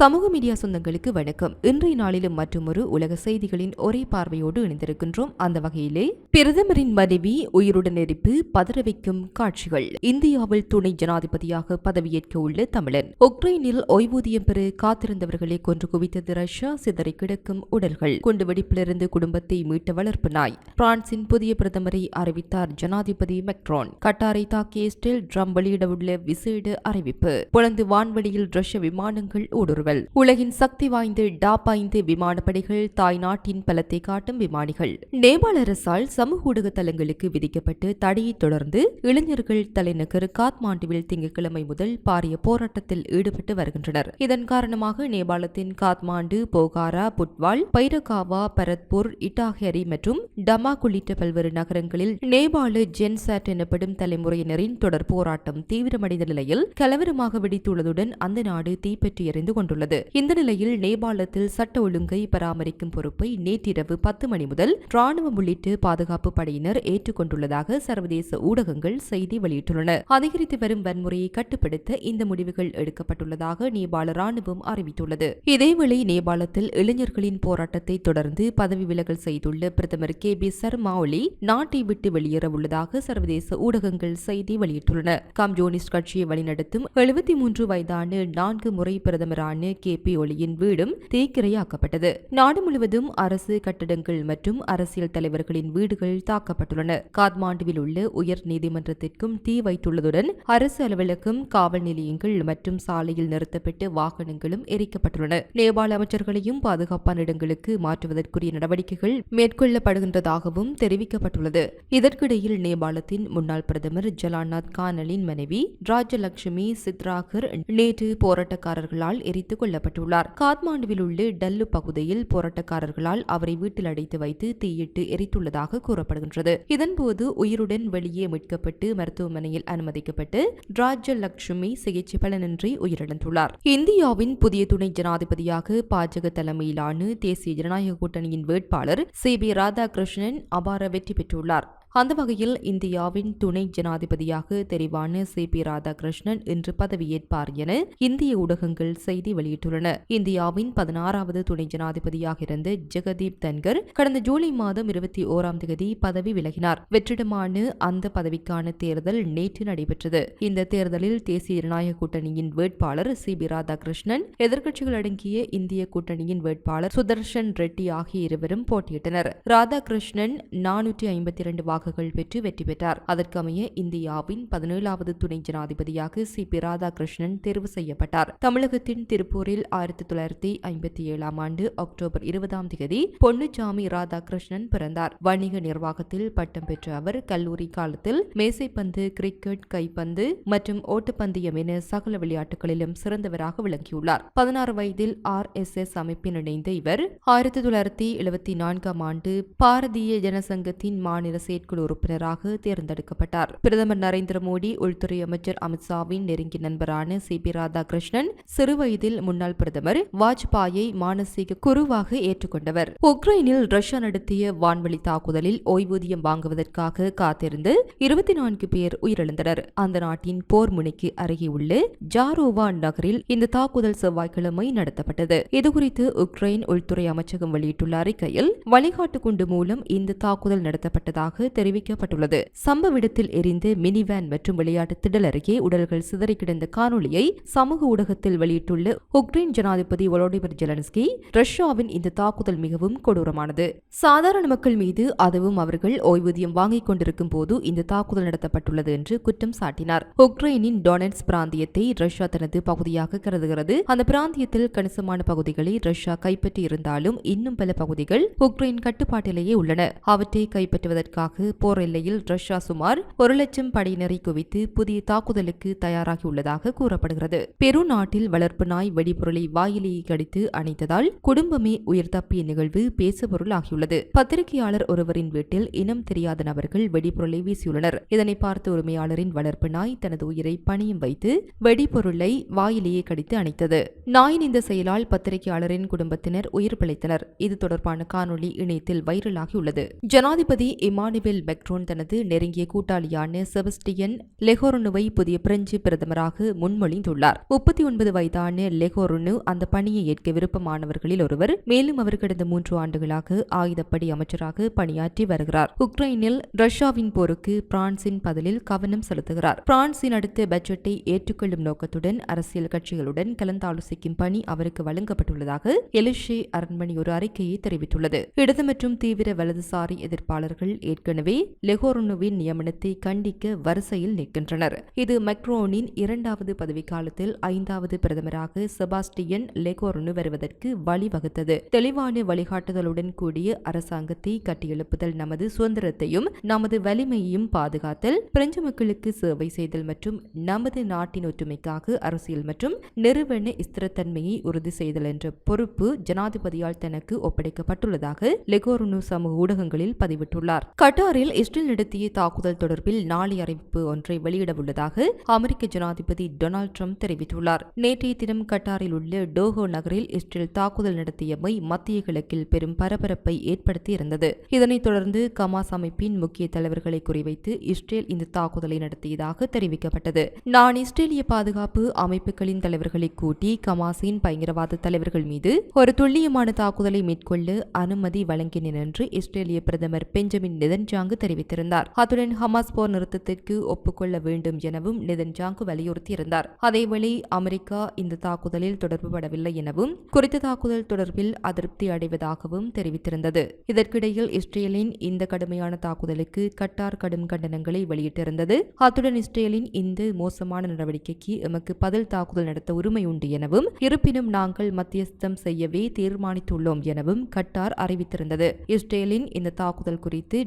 சமூக மீடியா சொந்தங்களுக்கு வணக்கம். இன்றைய நாளிலும் மற்றொரு உலக செய்திகளின் ஒரே பார்வையோடு இணைந்திருக்கின்றோம். அந்த வகையிலே பிரதமரின் மனைவி உயிருடன் எரிப்பு பதற வைக்கும் காட்சிகள். இந்தியாவில் துணை ஜனாதிபதியாக பதவியேற்க உள்ள தமிழன். உக்ரைனில் ஓய்வூதியம் பெற காத்திருந்தவர்களை கொன்று குவித்தது ரஷ்யா. சிதறி கிடக்கும் உடல்கள். குண்டுவெடிப்பிலிருந்து குடும்பத்தை மீட்ட வளர்ப்பு நாய். பிரான்சின் புதிய பிரதமரை அறிவித்தார் ஜனாதிபதி மெக்ரோன். கட்டாரை தாக்கிய ஸ்டில் ட்ரம் வெளியிடவுள்ள விசேட அறிவிப்பு. புலந்து வான்வெளியில் ரஷ்ய விமானங்கள் ஊடுருவ தகவல் உலகின் சக்தி வாய்ந்த டாப் ஐந்து விமானப்படைகள் தாய் நாட்டின் பலத்தை காட்டும் விமானிகள். நேபாள அரசால் சமூக ஊடக தளங்களுக்கு விதிக்கப்பட்டு தடையை தொடர்ந்து இளைஞர்கள் தலைநகர் காத்மாண்டுவில் திங்கட்கிழமை முதல் பாரிய போராட்டத்தில் ஈடுபட்டு வருகின்றனர். இதன் காரணமாக நேபாளத்தின் காத்மாண்டு போகாரா புட்வால் பைரகாவா பரத்பூர் இட்டாஹரி மற்றும் டமாக் உள்ளிட்ட பல்வேறு நகரங்களில் நேபாள ஜென்சாட் எனப்படும் தலைமுறையினரின் தொடர் போராட்டம் தீவிரமடைந்த நிலையில் கலவரமாக வெடித்துள்ளதுடன் அந்த நாடு தீப்பற்றி எறிந்து கொண்டுள்ளது இந்த நிலையில் நேபாளத்தில் சட்ட ஒழுங்கை பராமரிக்கும் பொறுப்பை நேற்றிரவு பத்து மணி முதல் ராணுவம் உள்ளிட்டு பாதுகாப்பு படையினர் ஏற்றுக்கொண்டுள்ளதாக சர்வதேச ஊடகங்கள் செய்தி வெளியிட்டுள்ளன. அதிகரித்து வரும் வன்முறையை கட்டுப்படுத்த இந்த முடிவுகள் எடுக்கப்பட்டுள்ளதாக நேபாள ராணுவம் அறிவித்துள்ளது. இதேவேளை நேபாளத்தில் இளைஞர்களின் போராட்டத்தை தொடர்ந்து பதவி விலகல் செய்துள்ள பிரதமர் கே பி சர்மா ஒலி நாட்டை விட்டு வெளியேற உள்ளதாக சர்வதேச ஊடகங்கள் செய்தி வெளியிட்டுள்ளன. கம்யூனிஸ்ட் கட்சியை வழிநடத்தும் எழுபத்தி மூன்று வயதான நான்கு முறை பிரதமரான கே. பி. ஒளியின் வீடும் தீக்கிரையாக்கப்பட்டது. நாடு முழுவதும் அரசு கட்டடங்கள் மற்றும் அரசியல் தலைவர்களின் வீடுகள் தாக்கப்பட்டுள்ளன. காத்மாண்டுவில் உள்ள உயர் நீதிமன்றத்திற்கும் தீ வைத்துள்ளதுடன் அரசு அலுவலகம் காவல் நிலையங்கள் மற்றும் சாலையில் நிறுத்தப்பட்டு வாகனங்களும் எரிக்கப்பட்டுள்ளன. நேபாள அமைச்சர்களையும் பாதுகாப்பான இடங்களுக்கு மாற்றுவதற்குரிய நடவடிக்கைகள் மேற்கொள்ளப்படுகின்றதாகவும் தெரிவிக்கப்பட்டுள்ளது. இதற்கிடையில் நேபாளத்தின் முன்னாள் பிரதமர் ஜலாநாத் கானலின் மனைவி ராஜலட்சுமி சித்ராகர் நேற்று போராட்டக்காரர்களால் எரித்து எரித்துக் கொல்லப்பட்டுள்ளார் காத்மாண்டுவில் உள்ள டல்லு பகுதியில் போராட்டக்காரர்களால் அவரை வீட்டில் அடைத்து வைத்து தீயிட்டு எரித்துள்ளதாக கூறப்படுகின்றது. இதன்போது உயிருடன் வெளியே மீட்கப்பட்டு மருத்துவமனையில் அனுமதிக்கப்பட்டு ராஜலட்சுமி சிகிச்சை பலனின்றி உயிரிழந்துள்ளார். இந்தியாவின் புதிய துணை ஜனாதிபதியாக பாஜக தலைமையிலான தேசிய ஜனநாயக கூட்டணியின் வேட்பாளர் சி. பி ராதாகிருஷ்ணன் அபார வெற்றி பெற்றுள்ளார். அந்த வகையில் இந்தியாவின் துணை ஜனாதிபதியாக தெரிவான சி. பி. ராதாகிருஷ்ணன் இன்று பதவியேற்பார் என இந்திய ஊடகங்கள் செய்தி வெளியிட்டுள்ளன. இந்தியாவின் பதினாறாவது துணை ஜனாதிபதியாக இருந்த ஜெகதீப் தன்கர் கடந்த ஜூலை மாதம் இருபத்தி ஓராம் தேதி பதவி விலகினார். வெற்றிடமான அந்த பதவிக்கான தேர்தல் நேற்று நடைபெற்றது. இந்த தேர்தலில் தேசிய ஜனநாயக கூட்டணியின் வேட்பாளர் சி. பி. ராதாகிருஷ்ணன் எதிர்க்கட்சிகள் அடங்கிய இந்திய கூட்டணியின் வேட்பாளர் சுதர்ஷன் ரெட்டி ஆகிய இருவரும் போட்டியிட்டனர். ராதாகிருஷ்ணன் நானூற்றி ஐம்பத்தி இரண்டு வாக்குகள் பெற்று வெற்றி பெற்றார். அதற்கமைய இந்தியாவின் பதினேழாவது துணை ஜனாதிபதியாக சி. பி. ராதாகிருஷ்ணன் தேர்வு செய்யப்பட்டார். தமிழகத்தின் திருப்பூரில் ஆயிரத்தி தொள்ளாயிரத்தி ஐம்பத்தி ஏழாம் ஆண்டு அக்டோபர் இருபதாம் தேதி பொன்னுச்சாமி ராதாகிருஷ்ணன் பிறந்தார். வணிக நிர்வாகத்தில் பட்டம் பெற்ற அவர் கல்லூரி காலத்தில் மேசைப்பந்து கிரிக்கெட் கைப்பந்து மற்றும் ஓட்டப்பந்தயம் என சகல விளையாட்டுகளிலும் சிறந்தவராக விளங்கியுள்ளார். பதினாறு வயதில் ஆர் எஸ் எஸ் அமைப்பில் இணைந்த இவர் ஆயிரத்தி தொள்ளாயிரத்தி எழுபத்தி நான்காம் ஆண்டு பாரதிய ஜனசங்கத்தின் மாநில செயற்குழு உறுப்பினராக தேர்ந்தெடுக்கப்பட்டார். பிரதமர் நரேந்திர மோடி உள்துறை அமைச்சர் அமித்ஷாவின் நெருங்கிய நண்பரான சி. பி. ராதாகிருஷ்ணன் சிறுவயதில் முன்னாள் பிரதமர் வாஜ்பாயை மானசீக குருவாக ஏற்றுக்கொண்டவர். உக்ரைனில் ரஷ்யா நடத்திய வான்வெளி தாக்குதலில் ஓய்வூதியம் வாங்குவதற்காக காத்திருந்து இருபத்தி நான்கு பேர் உயிரிழந்தனர். அந்த நாட்டின் போர் முனைக்கு அருகே உள்ள ஜாரோவா நகரில் இந்த தாக்குதல் செவ்வாய்க்கிழமை நடத்தப்பட்டது. இதுகுறித்து உக்ரைன் உள்துறை அமைச்சகம் வெளியிட்டுள்ள அறிக்கையில் வழிகாட்டு குண்டு மூலம் இந்த தாக்குதல் நடத்தப்பட்டதாக தெரிவிக்கப்பட்டுள்ளது. சம்பவ இடத்தில் எரிந்த மினி வேன் மற்றும் விளையாட்டு திடல் அருகே உடல்கள் சிதறி கிடந்த காணொலியை சமூக ஊடகத்தில் வெளியிட்டுள்ள உக்ரைன் ஜனாதிபதி ஒலோடிமிர் ஜெலன்ஸ்கி ரஷ்யாவின் இந்த தாக்குதல் மிகவும் கொடூரமானது. சாதாரண மக்கள் மீது அதுவும் அவர்கள் ஓய்வூதியம் வாங்கிக் கொண்டிருக்கும் போது இந்த தாக்குதல் நடத்தப்பட்டுள்ளது என்று குற்றம் சாட்டினார். உக்ரைனின் டொனட்ஸ் பிராந்தியத்தை ரஷ்யா தனது பகுதியாக கருதுகிறது. அந்த பிராந்தியத்தில் கணிசமான பகுதிகளை ரஷ்யா கைப்பற்றி இருந்தாலும் இன்னும் பல பகுதிகள் உக்ரைன் கட்டுப்பாட்டிலேயே உள்ளன. அவற்றை கைப்பற்றுவதற்காக போர் எல்லையில் ரஷ்யா சுமார் ஒரு லட்சம் படையினரை குவித்து புதிய தாக்குதலுக்கு தயாராகியுள்ளதாக கூறப்படுகிறது. பெரு நாட்டில் வளர்ப்பு நாய் வெடிபொருளை வாயிலேயே கடித்து அணைத்ததால் குடும்பமே உயிர் தப்பிய நிகழ்வு பேசுபொருளாகியுள்ளது. பத்திரிகையாளர் ஒருவரின் வீட்டில் இனம் தெரியாத நபர்கள் வெடிபொருளை வீசியுள்ளனர். இதனை பார்த்த உரிமையாளரின் வளர்ப்பு நாய் தனது உயிரை பணியும் வைத்து வெடிபொருளை வாயிலேயே கடித்து அணைத்தது. நாயின் இந்த செயலால் பத்திரிகையாளரின் குடும்பத்தினர் உயிர் பிழைத்தனர். இது தொடர்பான காணொளி இணையத்தில் வைரலாகியுள்ளது. ஜனாதிபதி இமானுவேல் பெக்ரோன் மெக்ரோன் தனது நெருங்கிய கூட்டாளியான செபஸ்டியன் லெகோரனுவை புதிய பிரெஞ்சு பிரதமராக முன்மொழிந்துள்ளார். முப்பத்தி ஒன்பது வயதான லெகோரனு அந்த பணியை ஏற்க விருப்பமானவர்களில் ஒருவர் மேலும் அவர் கடந்த மூன்று ஆண்டுகளாக ஆயுதப்படி அமைச்சராக பணியாற்றி வருகிறார். உக்ரைனில் ரஷ்யாவின் போருக்கு பிரான்சின் பதிலில் கவனம் செலுத்துகிறார். பிரான்சின் அடுத்த பட்ஜெட்டை ஏற்றுக்கொள்ளும் நோக்கத்துடன் அரசியல் கட்சிகளுடன் கலந்தாலோசிக்கும் பணி அவருக்கு வழங்கப்பட்டுள்ளதாக எலிஷே அரண்மனை ஒரு அறிக்கையை தெரிவித்துள்ளது. இடது மற்றும் தீவிர வலதுசாரி எதிர்ப்பாளர்கள் ஏற்கனவே லெகோரனுவின் நியமனத்தை கண்டிக்க வரிசையில் நிற்கின்றனர். இது மெக்ரோனின் இரண்டாவது பதவிக்காலத்தில் ஐந்தாவது பிரதமராக செபாஸ்டியன் லெகோரனு வருவதற்கு வழிவகுத்தது. தெளிவான வழிகாட்டுதலுடன் கூடிய அரசாங்கத்தை கட்டியெழுப்புதல் நமது சுதந்திரத்தையும் நமது வலிமையையும் பாதுகாத்தல் பிரெஞ்சு மக்களுக்கு சேவை செய்தல் மற்றும் நமது நாட்டின் ஒற்றுமைக்காக அரசியல் மற்றும் நிறுவன ஸ்திரத்தன்மையை உறுதி செய்தல் என்ற பொறுப்பு ஜனாதிபதியால் தனக்கு ஒப்படைக்கப்பட்டுள்ளதாக லெகோருனு சமூக ஊடகங்களில் பதிவிட்டுள்ளார். கட்டார் கத்தாரில் இஸ்ரேல் நடத்திய தாக்குதல் தொடர்பில் நாளை அறிவிப்பு ஒன்றை வெளியிடவுள்ளதாக அமெரிக்க ஜனாதிபதி டொனால்டு ட்ரம்ப் தெரிவித்துள்ளார். நேற்றைய தினம் கட்டாரில் உள்ள டோஹோ நகரில் இஸ்ரேல் தாக்குதல் நடத்தியமை மத்திய கிழக்கில் பெரும் பரபரப்பை ஏற்படுத்தி இருந்தது இதனைத் தொடர்ந்து கமாஸ் அமைப்பின் முக்கிய தலைவர்களை குறிவைத்து இஸ்ரேல் இந்த தாக்குதலை நடத்தியதாக தெரிவிக்கப்பட்டது. நான் இஸ்ரேலிய பாதுகாப்பு அமைப்புகளின் தலைவர்களை கூட்டி கமாஸின் பயங்கரவாத தலைவர்கள் மீது ஒரு துல்லியமான தாக்குதலை மேற்கொள்ள அனுமதி வழங்கினேன் என்று இஸ்ரேலிய பிரதமர் பெஞ்சமின் நெதன்ஜாங்கு தெரிவித்திருந்தார். அத்துடன் ஹமாஸ் போர் நிறுத்தத்திற்கு ஒப்புக்கொள்ள வேண்டும் எனவும் நெதன்ஜாங்கு வலியுறுத்தியிருந்தார். அதேவேளை அமெரிக்கா இந்த தாக்குதலில் தொடர்புபடவில்லை எனவும் குறித்த தாக்குதல் தொடர்பில் அதிருப்தி அடைவதாகவும் தெரிவித்திருந்தது. இதற்கிடையில் இஸ்ரேலின் இந்த கடுமையான தாக்குதலுக்கு கட்டார் கடும் கண்டனங்களை வெளியிட்டிருந்தது. அத்துடன் இஸ்ரேலின் இந்த மோசமான நடவடிக்கைக்கு எமக்கு பதில் தாக்குதல் நடத்த உரிமை உண்டு எனவும் இருப்பினும் நாங்கள் மத்தியஸ்தம் செய்யவே தீர்மானித்துள்ளோம் எனவும் கட்டார் அறிவித்திருந்தது. இஸ்ரேலின் இந்த தாக்குதல் குறித்து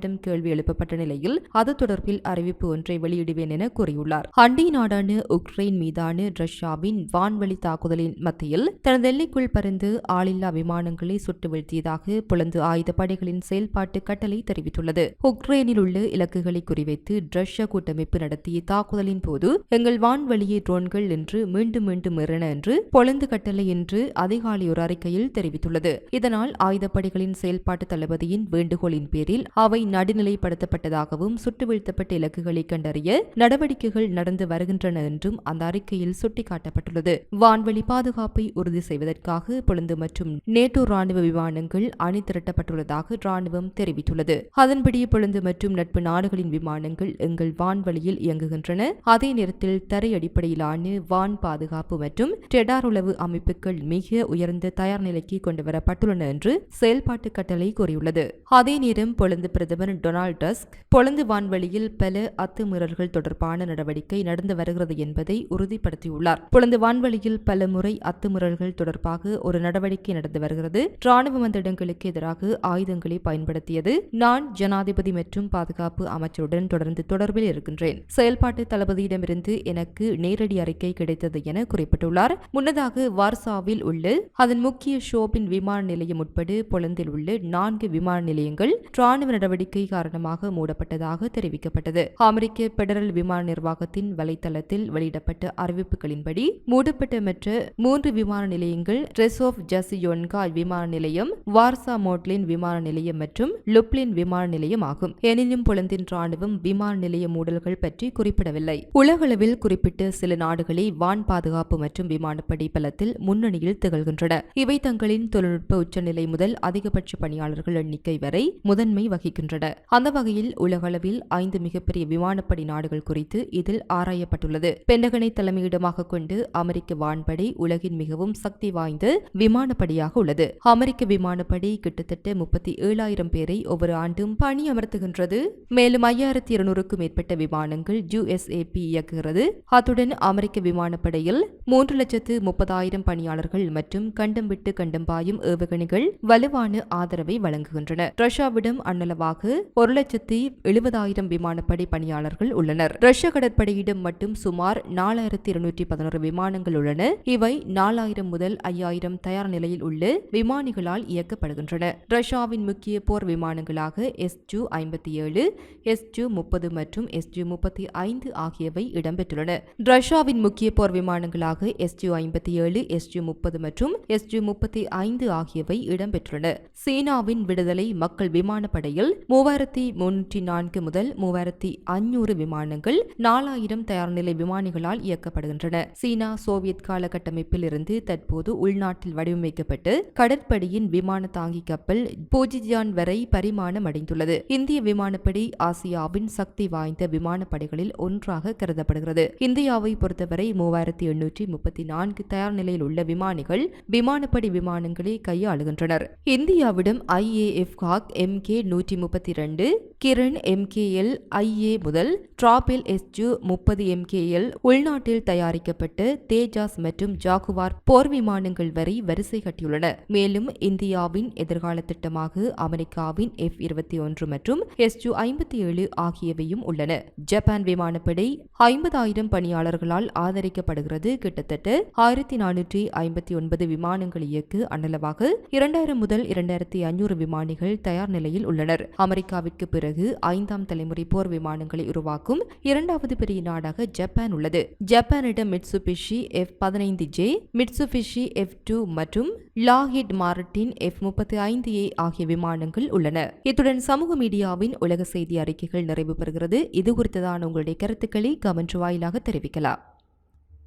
ட்ரம்மிடம் கேள்வி எழுப்பப்பட்ட நிலையில் அது தொடர்பில் அறிவிப்பு ஒன்றை வெளியிடுவேன் என கூறியுள்ளார். அண்டை நாடான உக்ரைன் மீதான ரஷ்யாவின் வான்வழி தாக்குதலின் மத்தியில் தனது எல்லைக்குள் பறந்து ஆளில்லா விமானங்களை சுட்டு வீழ்த்தியதாக புலந்து ஆயுதப்படைகளின் செயல்பாட்டு கட்டளை தெரிவித்துள்ளது. உக்ரைனில் உள்ள இலக்குகளை குறிவைத்து ரஷ்ய கூட்டமைப்பு நடத்திய தாக்குதலின் போது எங்கள் வான்வழியே ட்ரோன்கள் என்று மீண்டும் மீண்டும் இறன என்று பொலந்து கட்டளை என்று அதிகாலை ஒரு அறிக்கையில் தெரிவித்துள்ளது. இதனால் ஆயுதப்படைகளின் செயல்பாட்டு தளபதியின் வேண்டுகோளின் பேரில் அவை நடுநிலைப்படுத்தப்பட்டதாகவும் சுட்டு வீழ்த்தப்பட்ட இலக்குகளை கண்டறிய நடவடிக்கைகள் நடந்து வருகின்றன என்றும் அந்த அறிக்கையில் சுட்டிக்காட்டப்பட்டுள்ளது. வான்வழி பாதுகாப்பை உறுதி செய்வதற்காக பொழுந்து மற்றும் நேட்டோ ராணுவ விமானங்கள் அணி திரட்டப்பட்டுள்ளதாக ராணுவம் தெரிவித்துள்ளது. அதன்படி பொழுந்து மற்றும் நட்பு நாடுகளின் விமானங்கள் எங்கள் வான்வழியில் இயங்குகின்றன. அதே நேரத்தில் தரை அடிப்படையிலான வான் பாதுகாப்பு மற்றும் டெடார் உளவு அமைப்புகள் மிக உயர்ந்த தயார் நிலைக்கு கொண்டு வரப்பட்டுள்ளன என்று செயல்பாட்டு கட்டளை கூறியுள்ளது. அதே நேரம் பொலந்து பிரதமர் டொனால்ட் டஸ்க் பொலந்து வான்வழியில் பல அத்துமீறல்கள் தொடர்பான நடவடிக்கை நடந்து வருகிறது என்பதை உறுதிப்படுத்தியுள்ளார். பொலந்து வான்வழியில் பல முறை அத்துமீறல்கள் தொடர்பாக ஒரு நடவடிக்கை நடந்து வருகிறது. ராணுவ அந்த இடங்களுக்கு எதிராக ஆயுதங்களை பயன்படுத்தியது நான் ஜனாதிபதி மற்றும் பாதுகாப்பு அமைச்சருடன் தொடர்ந்து தொடர்பில் இருக்கின்றேன். செயல்பாட்டு தளபதியிடமிருந்து எனக்கு நேரடி அறிக்கை கிடைத்தது என குறிப்பிட்டுள்ளார். முன்னதாக வார்சாவில் உள்ள அதன் முக்கிய ஷோபின் விமான நிலையம் உட்பட பொலந்தில் உள்ள நான்கு விமான நிலையங்கள் ராணுவ நடவடிக்கை காரணமாக மூடப்பட்டதாக தெரிவிக்கப்பட்டது. அமெரிக்க பெடரல் விமான நிர்வாகத்தின் வலைத்தளத்தில் வெளியிடப்பட்ட அறிவிப்புகளின்படி மூடப்பட்ட மற்ற மூன்று விமான நிலையங்கள் ரெசோப் ஜசியோன்கா விமான நிலையம் வார்சா மோட்லின் விமான நிலையம் மற்றும் லுப்லின் விமான நிலையம் ஆகும். எனினும் புலந்தின் ராணுவம் விமான நிலைய மூடல்கள் பற்றி குறிப்பிடவில்லை. உலகளவில் குறிப்பிட்ட சில நாடுகளே வான் பாதுகாப்பு மற்றும் விமானப்படை பலத்தில் முன்னணியில் திகழ்கின்றன. இவை தங்களின் தொழில்நுட்ப உச்சநிலை முதல் அதிகபட்ச பணியாளர்கள் எண்ணிக்கை வரை முதன்மை வகிக்கின்றன. அந்த வகையில் உலகளவில் ஐந்து மிகப்பெரிய விமானப்படை நாடுகள் குறித்து இதில் ஆராயப்பட்டுள்ளது. பெண்டகனை தலைமையிடமாக கொண்டு அமெரிக்க வான்படை உலகின் மிகவும் சக்தி வாய்ந்த விமானப்படையாக உள்ளது. அமெரிக்க விமானப்படை கிட்டத்தட்ட முப்பத்தி ஏழாயிரம் பேரை ஒவ்வொரு ஆண்டும் பணி அமர்த்துகின்றது. மேலும் ஐயாயிரத்தி இருநூறுக்கும் மேற்பட்ட விமானங்கள் யுஎஸ்ஏபி இயக்குகிறது. அத்துடன் அமெரிக்க விமானப்படையில் மூன்று லட்சத்து முப்பதாயிரம் பணியாளர்கள் மற்றும் கண்டம் விட்டு கண்டம் பாயும் ஏவுகணைகள் வலுவான ஆதரவை வழங்குகின்றன. ரஷ்யாவிடம் அண்ணளவாக அன்னளவாக ஒரு லட்சத்தி எழுபதாயிரம் விமானப்படை பணியாளர்கள் உள்ளனர். ரஷ்ய கடற்படையிடம் மட்டும் சுமார் நாலாயிரத்தி இருநூற்றி பதினோரு விமானங்கள் உள்ளன. இவை நாலாயிரம் முதல் ஐயாயிரம் தயார் நிலையில் உள்ள விமானிகளால் இயக்கப்படுகின்றன. ரஷ்யாவின் முக்கிய போர் விமானங்களாக எஸ் ஜூ ஐம்பத்தி ஏழு எஸ் ஜூ முப்பது மற்றும் எஸ் ஜூ முப்பத்தி ஐந்து ஆகியவை இடம்பெற்றுள்ளன. ரஷ்யாவின் முக்கிய போர் விமானங்களாக எஸ் ஜூ ஐம்பத்தி ஏழு எஸ் ஜூ முப்பது மற்றும் எஸ் ஜூ முப்பத்தி ஐந்து ஆகியவை இடம்பெற்றுள்ளன. சீனாவின் விடுதலை மக்கள் விமானப்படையில் மூவாயிரத்தி முன்னூற்றி நான்கு முதல் மூவாயிரத்தி அஞ்சூறு விமானங்கள் நாலாயிரம் தயார்நிலை விமானிகளால் இயக்கப்படுகின்றன. சீனா சோவியத் கால கட்டமைப்பில் இருந்து தற்போது உள்நாட்டில் வடிவமைக்கப்பட்டு கடற்படையின் விமான தாங்கி கப்பல் போஜிஜான் வரை பரிமாணம் அடைந்துள்ளது இந்திய விமானப்படை ஆசியாவின் சக்தி வாய்ந்த விமானப்படைகளில் ஒன்றாக கருதப்படுகிறது. இந்தியாவை பொறுத்தவரை மூவாயிரத்தி எண்ணூற்றி முப்பத்தி நான்கு தயார் நிலையில் உள்ள விமானிகள் விமானப்படை விமானங்களை கையாளுகின்றனர். இந்தியாவிடம் ஐஏஎஃப் காக் எம் கே நூற்றி முப்பத்தி இரண்டு கிரண் எம்கேஎல் ஐஏ முதல் டிராபில் எஸ்ஜு முப்பது எம்கேஎல் உள்நாட்டில் தயாரிக்கப்பட்ட தேஜாஸ் மற்றும் ஜாகுவார் போர் விமானங்கள் வரை வரிசை கட்டியுள்ளன. மேலும் இந்தியாவின் எதிர்கால திட்டமாக அமெரிக்காவின் எஃப் இருபத்தி ஒன்று மற்றும் எஸ்ஜு ஐம்பத்தி ஏழு ஆகியவையும் உள்ளன. ஜப்பான் விமானப்படை ஐம்பதாயிரம் பணியாளர்களால் ஆதரிக்கப்படுகிறது. கிட்டத்தட்ட ஆயிரத்தி நானூற்றி ஐம்பத்தி ஒன்பது விமானங்கள் இயக்கு அன்னளவாக இரண்டாயிரம் முதல் இரண்டாயிரத்தி ஐநூறு விமானிகள் தயார் நிலையில் உள்ளனர். அமெரிக்காவிற்கு பிறகு ஐந்தாம் தலைமுறை போர் விமானங்களை உருவாக்கும் இரண்டாவது பெரிய நாடாக ஜப்பான் உள்ளது. ஜப்பானிடம் மிட்சுபிஷி எஃப் பதினைந்து ஜே மிட்சுபிஷி எஃப் டூ மற்றும் லாஹிட் மார்டின் எஃப் முப்பத்தி ஐந்து ஏ ஆகிய விமானங்கள் உள்ளன. இத்துடன் சமூக மீடியாவின் உலக செய்தி அறிக்கைகள் நிறைவு பெறுகிறது. இது குறித்ததான உங்களுடைய கருத்துக்களை கமெண்ட் வாயிலாக தெரிவிக்கலாம்.